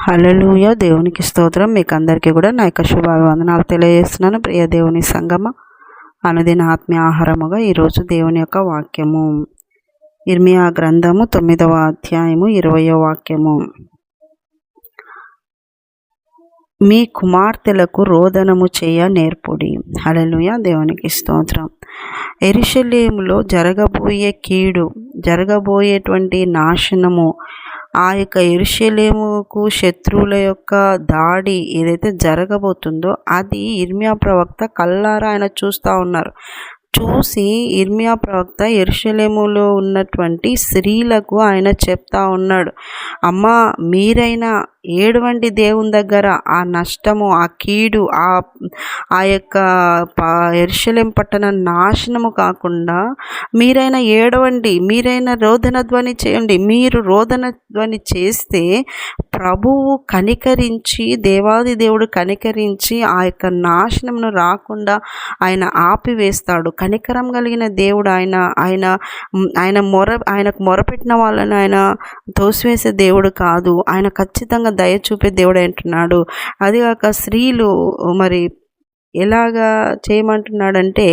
హలలుయ దేవునికి స్తోత్రం. మీకు అందరికీ కూడా నా యొక్క శుభాభివందనాలు తెలియజేస్తున్నాను. ప్రియ దేవుని సంగమ అనుదిన ఆత్మీయ ఆహారముగా ఈరోజు దేవుని యొక్క వాక్యము. ఇర్మియా గ్రంథము తొమ్మిదవ అధ్యాయము ఇరవయో వాక్యము. మీ కుమార్తెలకు రోదనము చేయ నేర్పుడి. హలలుయ దేవునికి స్తోత్రం. ఎరుషలేములో జరగబోయే కీడు జరగబోయేటువంటి నాశనము ఆ యొక్క ఎరుషలేముకు శత్రువుల యొక్క దాడి ఏదైతే జరగబోతుందో అది ఇర్మియా ప్రవక్త కల్లారా ఆయన చూస్తూ ఉన్నారు. చూసి ఇర్మియా ప్రవక్త ఎరుషలేములో ఉన్నటువంటి స్త్రీలకు ఆయన చెప్తా ఉన్నాడు అమ్మ మీరైనా ఏడువంటి దేవుని దగ్గర ఆ నష్టము ఆ కీడు ఆ ఆ యొక్క ఎరుషలేం పట్టణ నాశనము కాకుండా మీరైనా ఏడవండి మీరైనా రోదన ధ్వని చేయండి మీరు రోదన ధ్వని చేస్తే ప్రభువు కనికరించి దేవాది దేవుడు కనికరించి ఆ యొక్క నాశనమును రాకుండా ఆయన ఆపివేస్తాడు. కనికరం కలిగిన దేవుడు ఆయన ఆయన ఆయన మొర ఆయనకు మొరపెట్టిన వాళ్ళని ఆయన తోసివేసే దేవుడు కాదు. ఆయన ఖచ్చితంగా దయ చూపే దేవుడు అంటున్నాడు. అది కాక స్త్రీలు మరి ఎలాగా చేయమంటున్నాడంటే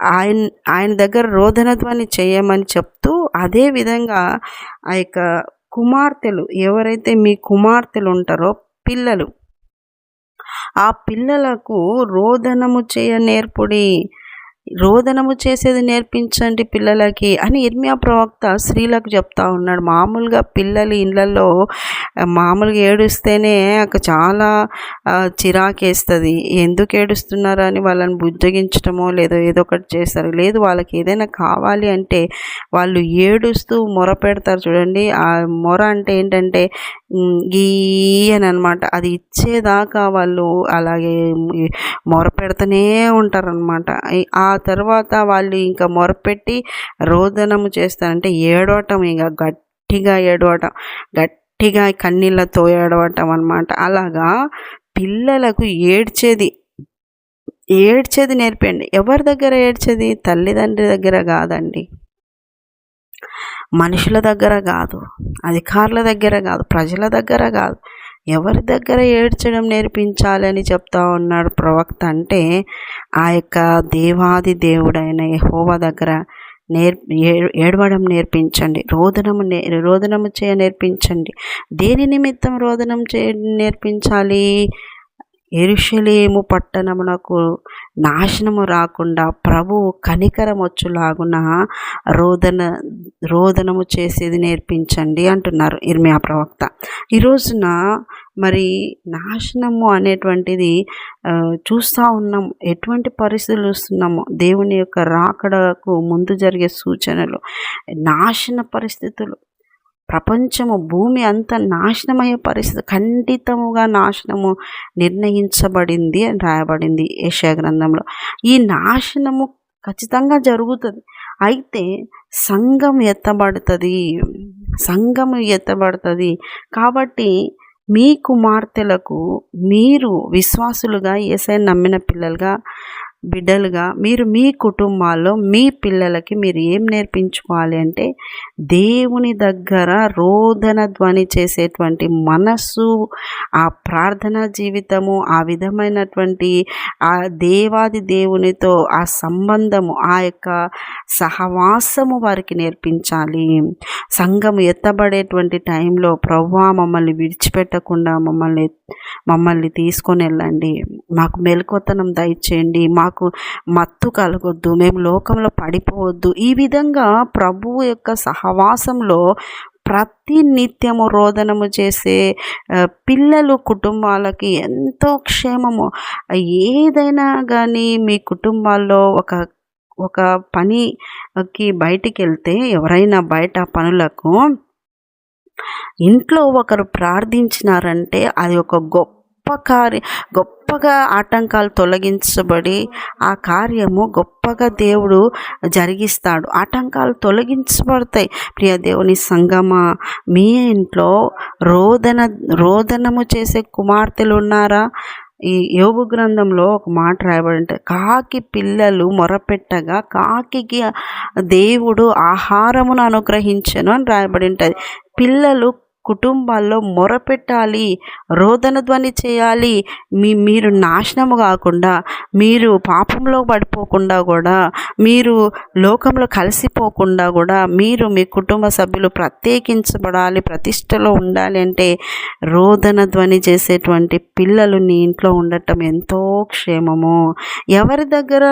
ఆయన ఆయన దగ్గర రోధనత్వాన్ని చేయమని చెప్తూ అదే విధంగా ఆ యొక్క కుమార్తెలు ఎవరైతే మీ కుమార్తెలు ఉంటారో పిల్లలు ఆ పిల్లలకు రోదనము చేయ నేర్పుడి రోదనము చేసేది నేర్పించండి పిల్లలకి అని ఇర్మియా ప్రవక్త స్త్రీలకు చెప్తా ఉన్నాడు. మామూలుగా పిల్లలు ఇళ్ళల్లో మామూలుగా ఏడుస్తేనే అక్కడ చాలా చిరాకేస్తుంది. ఎందుకు ఏడుస్తున్నారు అని వాళ్ళని బుజ్జగించడమో లేదో ఏదో ఒకటి చేస్తారు. లేదు వాళ్ళకి ఏదైనా కావాలి అంటే వాళ్ళు ఏడుస్తూ మొర పెడతారు చూడండి. ఆ మొర అంటే ఏంటంటే గీయని అనమాట అది ఇచ్చేదాకా వాళ్ళు అలాగే మొర పెడుతూనే ఉంటారనమాట ఆ ఆ తర్వాత వాళ్ళు ఇంకా మొరపెట్టి రోదనము చేస్తారంటే ఏడవటం ఇంకా గట్టిగా ఏడవటం గట్టిగా కన్నీళ్ళతో ఏడవటం అనమాట అలాగా పిల్లలకు ఏడ్చేది ఏడ్చేది నేర్పండి ఎవరి దగ్గర ఏడ్చేది? తల్లిదండ్రి దగ్గర కాదండి. మనుషుల దగ్గర కాదు అధికారుల దగ్గర కాదు ప్రజల దగ్గర కాదు. ఎవరి దగ్గర ఏడ్చడం నేర్పించాలని చెప్తా ఉన్నాడు ప్రవక్త అంటే ఆ యొక్క దేవాది దేవుడైన హోవా దగ్గర నేర్ ఏడవడం నేర్పించండి. రోదనము నే రోదనము చేయ నేర్పించండి. దేని నిమిత్తం రోదనం చే నేర్పించాలి? ఎరుషలేము పట్టణమునకు నాశనము రాకుండా ప్రభు కనికరమొచ్చులాగున రోదన రోదనము చేసేది నేర్పించండి అంటున్నారు ఇర్మియా ప్రవక్త. ఈ రోజున మరి నాశనము అనేటువంటిది చూస్తూ ఉన్నాం. ఎటువంటి పరిస్థితులు వస్తున్నాము దేవుని యొక్క రాకడకు ముందు జరిగే సూచనలు నాశన పరిస్థితులు. ప్రపంచము భూమి అంత నాశనమయ్యే పరిస్థితి ఖండితముగా నాశనము నిర్ణయించబడింది అని రాయబడింది ఏషియా గ్రంథంలో. ఈ నాశనము ఖచ్చితంగా జరుగుతుంది. అయితే సంఘం ఎత్తబడుతుంది. సంఘము ఎత్తబడుతుంది. కాబట్టి మీ కుమార్తెలకు మీరు విశ్వాసులుగా ఏసై నమ్మిన పిల్లలుగా బిడ్డలుగా మీరు మీ కుటుంబాల్లో మీ పిల్లలకి మీరు ఏం నేర్పించుకోవాలి అంటే దేవుని దగ్గర రోదన ధ్వని చేసేటువంటి మనస్సు ఆ ప్రార్థన జీవితము ఆ విధమైనటువంటి ఆ దేవాది దేవునితో ఆ సంబంధము ఆ యొక్క సహవాసము వారికి నేర్పించాలి. సంఘము ఎత్తబడేటువంటి టైంలో ప్రవ్వా మమ్మల్ని విడిచిపెట్టకుండా మమ్మల్ని మమ్మల్ని తీసుకొని వెళ్ళండి. మాకు మెలకొతనం దయచేయండి. మాకు మాకు మత్తు కలగొద్దు మేము లోకంలో పడిపోవద్దు. ఈ విధంగా ప్రభువు యొక్క సహవాసంలో ప్రతి నిత్యము రోదనము చేసే పిల్లలు కుటుంబాలకి ఎంతో క్షేమము. ఏదైనా కానీ మీ కుటుంబాల్లో ఒక ఒక పనికి బయటికి వెళ్తే ఎవరైనా బయట పనులకు ఇంట్లో ఒకరు ప్రార్థించినారంటే అది ఒక గొప్ప కార్య గొప్ప గొప్పగా ఆటంకాలు తొలగించబడి ఆ కార్యము గొప్పగా దేవుడు జరిగిస్తాడు. ఆటంకాలు తొలగించబడతాయి. ప్రియ దేవుని సంగమ మీ ఇంట్లో రోదన రోదనము చేసే కుమార్తెలు ఉన్నారా? ఈ యోగు గ్రంథంలో ఒక మాట రాయబడి ఉంటుంది కాకి పిల్లలు మొరపెట్టగా కాకి దేవుడు ఆహారమును అనుగ్రహించను అని రాయబడి ఉంటుంది పిల్లలు కుటుంబాల్లో మొరపెట్టాలి రోదన ధ్వని చేయాలి మీ మీరు నాశనము కాకుండా మీరు పాపంలో పడిపోకుండా కూడా మీరు లోకంలో కలిసిపోకుండా కూడా మీరు మీ కుటుంబ సభ్యులు ప్రత్యేకించబడాలి ప్రతిష్టలో ఉండాలి అంటే రోదన ధ్వని చేసేటువంటి పిల్లలు నీ ఇంట్లో ఉండటం ఎంతో క్షేమము. ఎవరి దగ్గర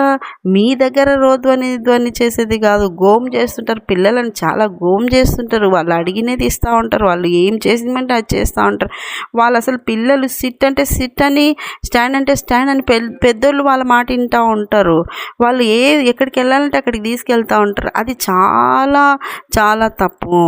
మీ దగ్గర రోధ్వని ధ్వని చేసేది కాదు గోమ్ చేస్తుంటారు పిల్లలను చాలా గోమ్ చేస్తుంటారు వాళ్ళు అడిగినది ఇస్తూ ఉంటారు వాళ్ళు ఏం చేసిందంటే అది చేస్తూ ఉంటారు. వాళ్ళు అసలు పిల్లలు సిట్ అంటే సిట్ అని స్టాండ్ అంటే స్టాండ్ అని పెద్దోళ్ళు వాళ్ళ మాట వింటూ ఉంటారు. వాళ్ళు ఏ ఎక్కడికి వెళ్ళాలంటే అక్కడికి తీసుకెళ్తూ ఉంటారు. అది చాలా చాలా తప్పు.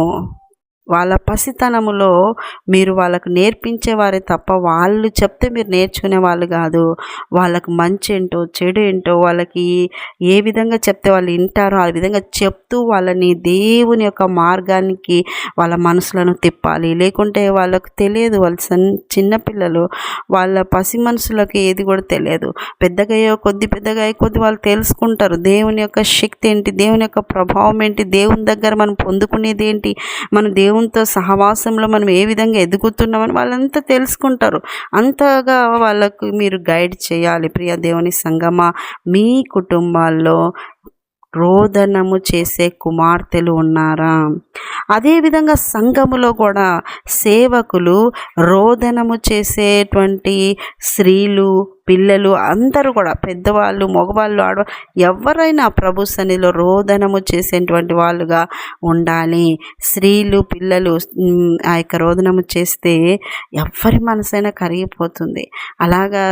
వాళ్ళ పసితనములో మీరు వాళ్ళకు నేర్పించేవారే తప్ప వాళ్ళు చెప్తే మీరు నేర్చుకునే వాళ్ళు కాదు. వాళ్ళకు మంచి ఏంటో చెడు ఏంటో వాళ్ళకి ఏ విధంగా చెప్తే వాళ్ళు వింటారో ఆ విధంగా చెప్తూ వాళ్ళని దేవుని యొక్క మార్గానికి వాళ్ళ మనసులను తిప్పాలి. లేకుంటే వాళ్ళకు తెలియదు. వాళ్ళు సన్ చిన్నపిల్లలు వాళ్ళ పసి మనసులకు ఏది కూడా తెలియదు. పెద్దగా కొద్ది పెద్దగా కొద్ది వాళ్ళు తెలుసుకుంటారు. దేవుని యొక్క శక్తి ఏంటి? దేవుని యొక్క ప్రభావం ఏంటి? దేవుని దగ్గర మనం పొందుకునేది ఏంటి? మన దేవుని దేవునితో సహవాసంలో మనం ఏ విధంగా ఎదుగుతున్నామని వాళ్ళంతా తెలుసుకుంటారు. అంతగా వాళ్ళకు మీరు గైడ్ చేయాలి. ప్రియ దేవుని సంగమ మీ కుటుంబాల్లో రోదనము చేసే కుమార్తెలు ఉన్నారా? అదేవిధంగా సంఘములో కూడా సేవకులు రోదనము చేసేటువంటి స్త్రీలు పిల్లలు అందరూ కూడా పెద్దవాళ్ళు మగవాళ్ళు ఆడ ఎవరైనా ప్రభు సన్నిధిలో రోదనము చేసేటువంటి వాళ్ళుగా ఉండాలి. స్త్రీలు పిల్లలు ఆ యొక్క రోదనము చేస్తే ఎవరి మనసైనా కరిగిపోతుంది. అలాగా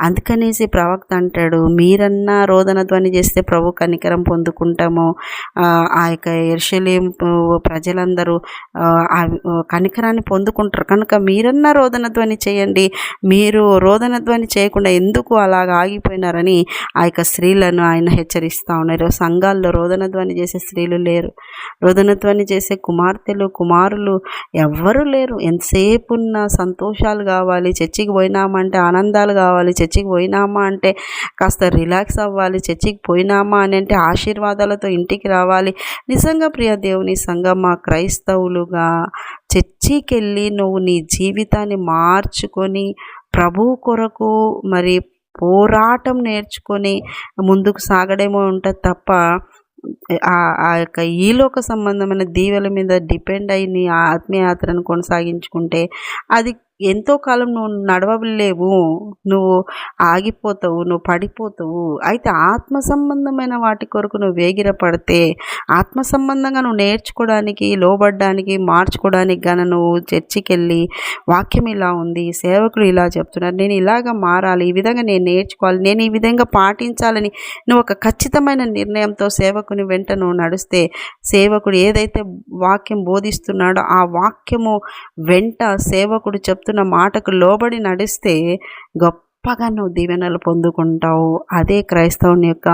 అందుకనేసి ప్రవక్త అంటాడు మీరన్నా రోదన ధ్వని చేస్తే ప్రభు కనికరం పొందుకుంటాము? ఆ యొక్క ఎర్షలేం ప్రజలందరూ ఆ కనికరాన్ని పొందుకుంటారు. కనుక మీరన్నా రోదన ధ్వని చేయండి. మీరు రోదన ధ్వని చేయకుండా ఎందుకు అలాగ ఆగిపోయినారని ఆ యొక్క స్త్రీలను ఆయన హెచ్చరిస్తూ ఉన్నారు. సంఘాల్లో రోదనధ్వని చేసే స్త్రీలు లేరు. రోదనధ్వని చేసే కుమార్తెలు కుమారులు ఎవ్వరూ లేరు. ఎంతసేపు ఉన్న సంతోషాలు కావాలి చర్చికి పోయినామంటే ఆనందాలు కావాలి చర్చికి పోయినామా అంటే కాస్త రిలాక్స్ అవ్వాలి చర్చికి పోయినామా అని అంటే ఆశీర్వాదాలతో ఇంటికి రావాలి. నిజంగా ప్రియ దేవుని సంగమా క్రైస్తవులుగా చర్చికి వెళ్ళి నువ్వు నీ జీవితాన్ని మార్చుకొని ప్రభు కొరకు మరి పోరాటం నేర్చుకొని ముందుకు సాగడేమో ఉంటుంది తప్ప ఆ యొక్క ఈలోక సంబంధమైన దీవెల మీద డిపెండ్ అయి నీ ఆత్మీయాత్రను కొనసాగించుకుంటే అది ఎంతో కాలం నువ్వు నడవలేవు నువ్వు ఆగిపోతావు నువ్వు పడిపోతావు. అయితే ఆత్మ సంబంధమైన వాటి కొరకు నువ్వు వేగిర పడితే ఆత్మ సంబంధంగా నువ్వు నేర్చుకోవడానికి లోబడ్డానికి మార్చుకోవడానికి గాన నువ్వు చర్చికి వెళ్ళి వాక్యం ఇలా ఉంది సేవకులు ఇలా చెప్తున్నారు నేను ఇలాగ మారాలి ఈ విధంగా నేను నేర్చుకోవాలి నేను ఈ విధంగా పాటించాలని నువ్వు ఒక ఖచ్చితమైన నిర్ణయంతో సేవకుని వెంట నువ్వు నడిస్తే సేవకుడు ఏదైతే వాక్యం బోధిస్తున్నాడో ఆ వాక్యము వెంట సేవకుడు చెప్తున్న చెప్తున్న మాటకు లోబడి నడిస్తే గొప్పగా నువ్వు దీవెనలు పొందుకుంటావు. అదే క్రైస్తవుని యొక్క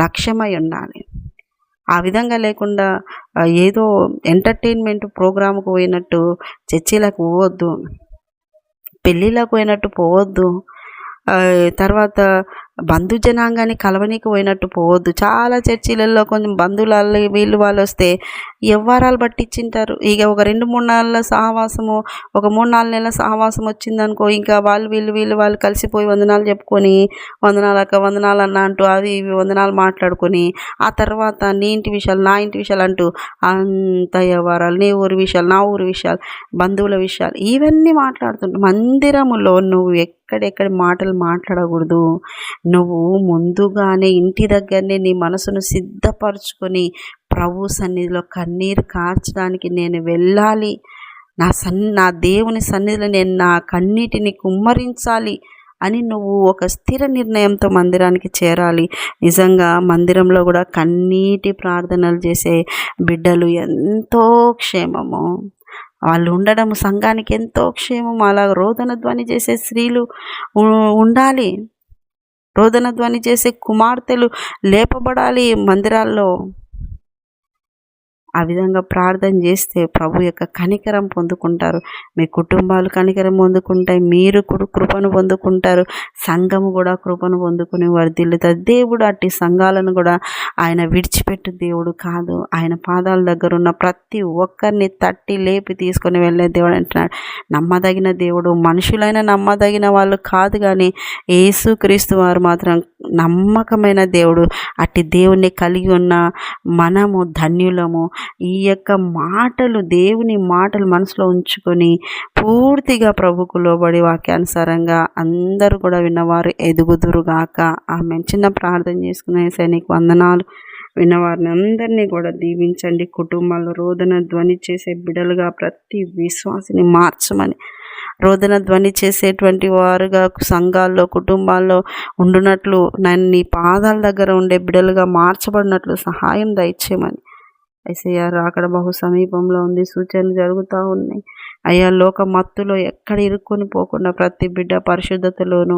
లక్ష్యమై ఉండాలి. ఆ విధంగా లేకుండా ఏదో ఎంటర్టైన్మెంట్ ప్రోగ్రాంకు పోయినట్టు చర్చిలకు పోవద్దు. పెళ్ళిళ్ళకు పోయినట్టు పోవద్దు. తర్వాత బంధు జనాంగాన్ని కలవనీకి పోయినట్టు పోవద్దు. చాలా చర్చిలలో కొంచెం బంధువులు వీళ్ళు వాళ్ళు వస్తే ఎవ్వరాలు పట్టించింటారు. ఇక ఒక రెండు మూడు నెలల సహవాసము ఒక మూడు నాలుగు నెలల సహవాసం వచ్చిందనుకో ఇంకా వాళ్ళు వీళ్ళు వీళ్ళు వాళ్ళు కలిసిపోయి వందనాలు చెప్పుకొని వందనాలు అక్క వందనాలు అన్న అంటూ అవి ఇవి వందనాలు మాట్లాడుకొని ఆ తర్వాత నీ ఇంటి విషయాలు నా ఇంటి విషయాలు అంటూ అంత వ్యవహారాలు నీ ఊరి విషయాలు నా ఊరి విషయాలు బంధువుల విషయాలు ఇవన్నీ మాట్లాడుతుంటారు. మందిరములో నువ్వు ఎక్కడెక్కడ మాటలు మాట్లాడకూడదు. నువ్వు ముందుగానే ఇంటి దగ్గరనే నీ మనసును సిద్ధపరచుకొని ప్రభు సన్నిధిలో కన్నీరు కార్చడానికి నేను వెళ్ళాలి. నా సన్ నా దేవుని సన్నిధిలో నేను నా కన్నీటిని కుమ్మరించాలి అని నువ్వు ఒక స్థిర నిర్ణయంతో మందిరానికి చేరాలి. నిజంగా మందిరంలో కూడా కన్నీటి ప్రార్థనలు చేసే బిడ్డలు ఎంతో క్షేమము. వాళ్ళు ఉండడం సంఘానికి ఎంతో క్షేమం అలా రోదన ధ్వని చేసే స్త్రీలు ఉండాలి. రోదన ధ్వని చేసే కుమార్తెలు లేపబడాలి మందిరాల్లో. ఆ విధంగా ప్రార్థన చేస్తే ప్రభు యొక్క కనికరం పొందుకుంటారు. మీ కుటుంబాలు కనికరం పొందుకుంటాయి. మీరు కూడా కృపను పొందుకుంటారు. సంఘము కూడా కృపను పొందుకుని వర్ధిల్లుతారు దేవుడు అట్టి సంఘాలను కూడా ఆయన విడిచిపెట్టు దేవుడు కాదు. ఆయన పాదాల దగ్గర ఉన్న ప్రతి ఒక్కరిని తట్టి లేపి తీసుకొని వెళ్ళే దేవుడు అంటున్నాడు. నమ్మదగిన దేవుడు మనుషులైన నమ్మదగిన వాళ్ళు కాదు కానీ యేసుక్రీస్తు వారు మాత్రం నమ్మకమైన దేవుడు. అట్టి దేవుణ్ణి కలిగి ఉన్న మనము ధన్యులము. ఈ యొక్క మాటలు దేవుని మాటలు మనసులో ఉంచుకొని పూర్తిగా ప్రభుకు లోబడి వాక్యానుసారంగా అందరూ కూడా విన్నవారు ఎదుగుదురుగాక. ఆమె చిన్న ప్రార్థన చేసుకునే సైనిక వందనాలు. విన్నవారిని అందరినీ కూడా దీవించండి. కుటుంబాల్లో రోదన ధ్వని చేసే బిడలుగా ప్రతి విశ్వాసిని మార్చమని. రోదన ధ్వని చేసేటువంటి వారుగా సంఘాల్లో కుటుంబాల్లో ఉండునట్లు నన్ను నీ పాదాల దగ్గర ఉండే బిడలుగా మార్చబడినట్లు సహాయం దయచేయమని. ఐసీఆర్ అక్కడ బహు సమీపంలో ఉంది. సూచనలు జరుగుతూ ఉన్నాయి. అయ్యా లోక మత్తులో ఎక్కడ ఇరుక్కొని పోకుండా ప్రతి బిడ్డ పరిశుద్ధతలోను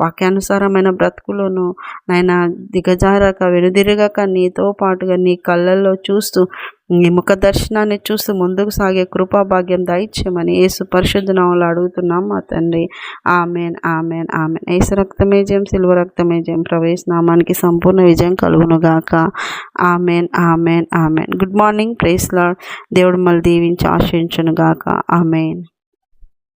వాక్యానుసారమైన బ్రతుకులోను నాయన దిగజారక వెనుదిరగక నీతో పాటుగా నీ కళ్ళల్లో చూస్తూ ఈ ముఖ దర్శనాన్ని చూస్తూ ముందుకు సాగే కృపాభాగ్యం దయచేయమని ఏసు పరిశుద్ధనామలు అడుగుతున్నాం మా తండ్రి. Amen amen amen. ఏసు రక్తమే జయం సిల్వ రక్తమే జయం. ప్రవేశ నామానికి సంపూర్ణ విజయం కలుగునుగాక. Amen amen amen. Good morning praise Lord. దేవుడు మళ్ళీ దీవించి ఆశించునుగాక ఆమెన్.